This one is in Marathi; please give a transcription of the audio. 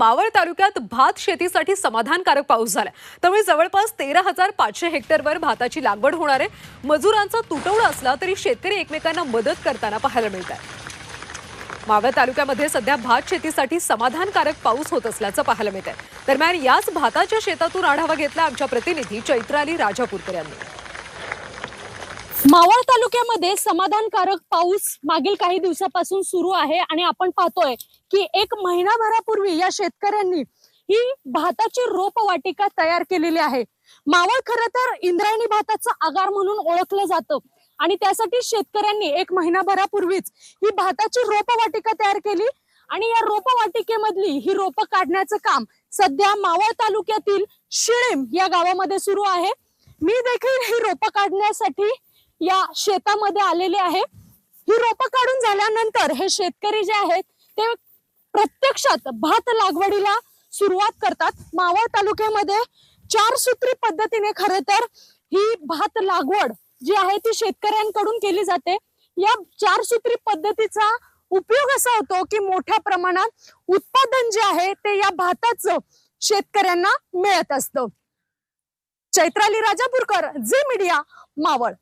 मावळ तालुक्यात भात शेतीसाठी समाधानकारक पाऊस झाला. त्यामुळे जवळपास तेरा हजार पाचशे हेक्टरवर भाताची लागवड होणार आहे. मजुरांचा तुटवडा असला तरी शेतकरी एकमेकांना मदत करताना पाहायला मिळत आहे. मावळ तालुक्यामध्ये सध्या भात शेतीसाठी समाधानकारक पाऊस होत असल्याचं पाहायला मिळत आहे दरम्यान याच भाताच्या शेतातून आढावा घेतला आमच्या प्रतिनिधी चैत्राली राजापूरकर यांनी. मावळ तालुक्यामध्ये समाधानकारक पाऊस मागील काही दिवसापासून सुरू आहे आणि आपण पाहतोय की एक महिनाभरापूर्वी या शेतकऱ्यांनी ही भाताची रोप वाटिका तयार केलेली आहे. मावळ खरं तर इंद्रायणी भाताचं आगार म्हणून ओळखलं जातं. आणि त्यासाठी शेतकऱ्यांनी एक महिनाभरापूर्वीच ही भाताची रोप वाटिका तयार केली आणि या रोप वाटिकेमधली ही रोप काढण्याचं काम सध्या मावळ तालुक्यातील शिळेम या गावामध्ये सुरू आहे. मी देखील ही रोप काढण्यासाठी या शेतामध्ये आलेले आहे. ही रोपं काढून झाल्यानंतर हे शेतकरी जे आहेत ते प्रत्यक्षात भात लागवडीला सुरुवात करतात. मावळ तालुक्यामध्ये चार सूत्री पद्धतीने खर तर ही भात लागवड जी आहे ती शेतकऱ्यांकडून केली जाते. या चार सूत्री पद्धतीचा उपयोग असा होतो की मोठ्या प्रमाणात उत्पादन जे आहे ते या भाताचं शेतकऱ्यांना मिळत असतं. Chaitrali Rajapurkar Zee media Maval.